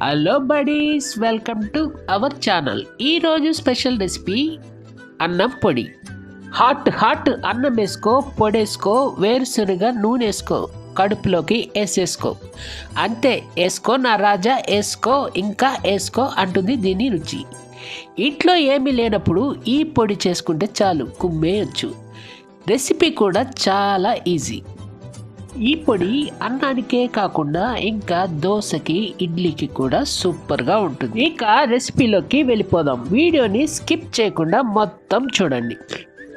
Hello buddies welcome to our channel ఈరోజు special recipe అన్నం పొడి. హాట్ హాట్ అన్నం వేసుకో పొడేసుకో వేరుశనగ నూనె వేసుకో కడుపులోకి వేసేసుకో. అంతే వేసుకో నా రాజా వేసుకో ఇంకా వేసుకో అంటుంది దీని రుచి. ఇంట్లో ఏమీ లేనప్పుడు ఈ పొడి చేసుకుంటే చాలు కుమ్మేయచ్చు. రెసిపీ కూడా చాలా ఈజీ ఈ పొడి అన్నానికే కాకుండా ఇంకా దోశకి ఇడ్లీకి కూడా సూపర్గా ఉంటుంది. ఇక రెసిపీలోకి వెళ్ళిపోదాం. వీడియోని స్కిప్ చేయకుండా మొత్తం చూడండి.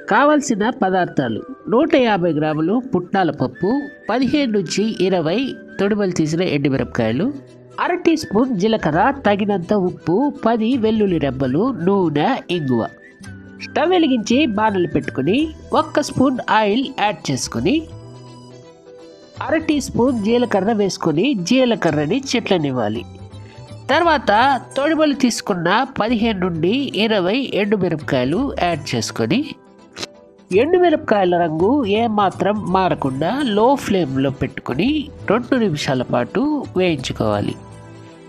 కావలసిన పదార్థాలు. నూట యాభై గ్రాములు పుట్నాల పప్పు పదిహేను నుంచి ఇరవై తొడుమలు తీసిన ఎండుమిరపకాయలు అర టీ స్పూన్ జీలకర్ర తగినంత ఉప్పు పది వెల్లుల్లి రెబ్బలు నూనె ఇంగువ. స్టవ్ వెలిగించి బాణలు పెట్టుకుని ఒక్క స్పూన్ ఆయిల్ యాడ్ చేసుకుని అర టీ స్పూన్ జీలకర్ర వేసుకొని జీలకర్రని చెట్లనివ్వాలి. తర్వాత తొడిమలు తీసుకున్న పదిహేను నుండి ఇరవై ఎండుమిరపకాయలు యాడ్ చేసుకొని ఎండుమిరపకాయల రంగు ఏమాత్రం మారకుండా లో ఫ్లేమ్లో పెట్టుకొని రెండు నిమిషాల పాటు వేయించుకోవాలి.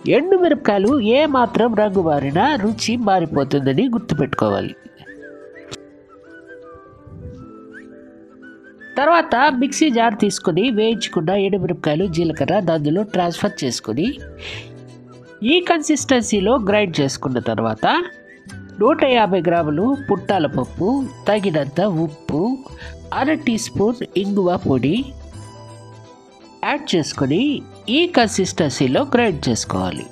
ఎండుమిరపకాయలు ఏమాత్రం రంగు మారినా రుచి మారిపోతుందని గుర్తుపెట్టుకోవాలి. తర్వాత మిక్సీ జార్ తీసుకొని వేయించుకున్న ఎండుమిరపకాయలు జీలకర్ర దందులో ట్రాన్స్ఫర్ చేసుకొని ఈ కన్సిస్టెన్సీలో గ్రైండ్ చేసుకున్న తర్వాత నూట యాభై గ్రాములు పుట్టాల పప్పు తగినంత ఉప్పు అర టీ స్పూన్ ఇంగువ పొడి యాడ్ చేసుకొని ఈ కన్సిస్టెన్సీలో గ్రైండ్ చేసుకోవాలి.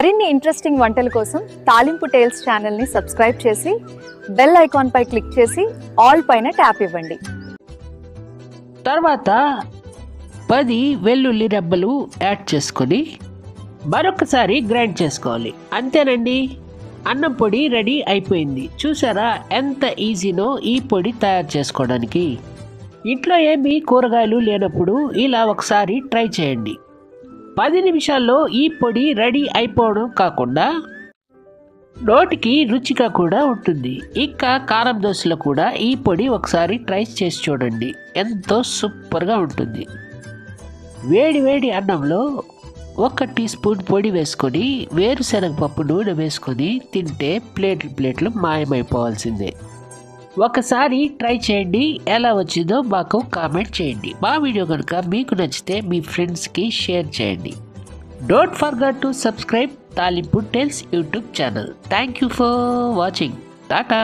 మరిన్ని ఇంట్రెస్టింగ్ వంటల కోసం తాలింపు టేల్స్ ఛానల్ని సబ్స్క్రైబ్ చేసి బెల్ ఐకాన్పై క్లిక్ చేసి ఆల్ పైన ట్యాప్ ఇవ్వండి. తర్వాత పది వెల్లుల్లి రెబ్బలు యాడ్ చేసుకొని మరొకసారి గ్రైండ్ చేసుకోవాలి. అంతేనండి? అన్నం పొడి రెడీ అయిపోయింది. చూసారా ఎంత ఈజీనో ఈ పొడి తయారు చేసుకోవడానికి. ఇంట్లో ఏమీ కూరగాయలు లేనప్పుడు ఇలా ఒకసారి ట్రై చేయండి. పది నిమిషాల్లో ఈ పొడి రెడీ అయిపోవడం కాకుండా నోటికి రుచిగా కూడా ఉంటుంది. ఇంకా కారం దోశలో కూడా ఈ పొడి ఒకసారి ట్రై చేసి చూడండి. ఎంతో సూపర్గా ఉంటుంది. వేడి వేడి అన్నంలో ఒక టీ స్పూన్ పొడి వేసుకొని వేరుశనగ పప్పు నూనె వేసుకొని తింటే ప్లేట్లు ప్లేట్లు మాయమైపోవాల్సిందే. ఒకసారి ట్రై చేయండి. ఎలా వచ్చిందో మాకు కామెంట్ చేయండి. మా వీడియో కనుక మీకు నచ్చితే మీ ఫ్రెండ్స్కి షేర్ చేయండి. Don't forget to subscribe Talimpu tales YouTube channel thank you for watching Tata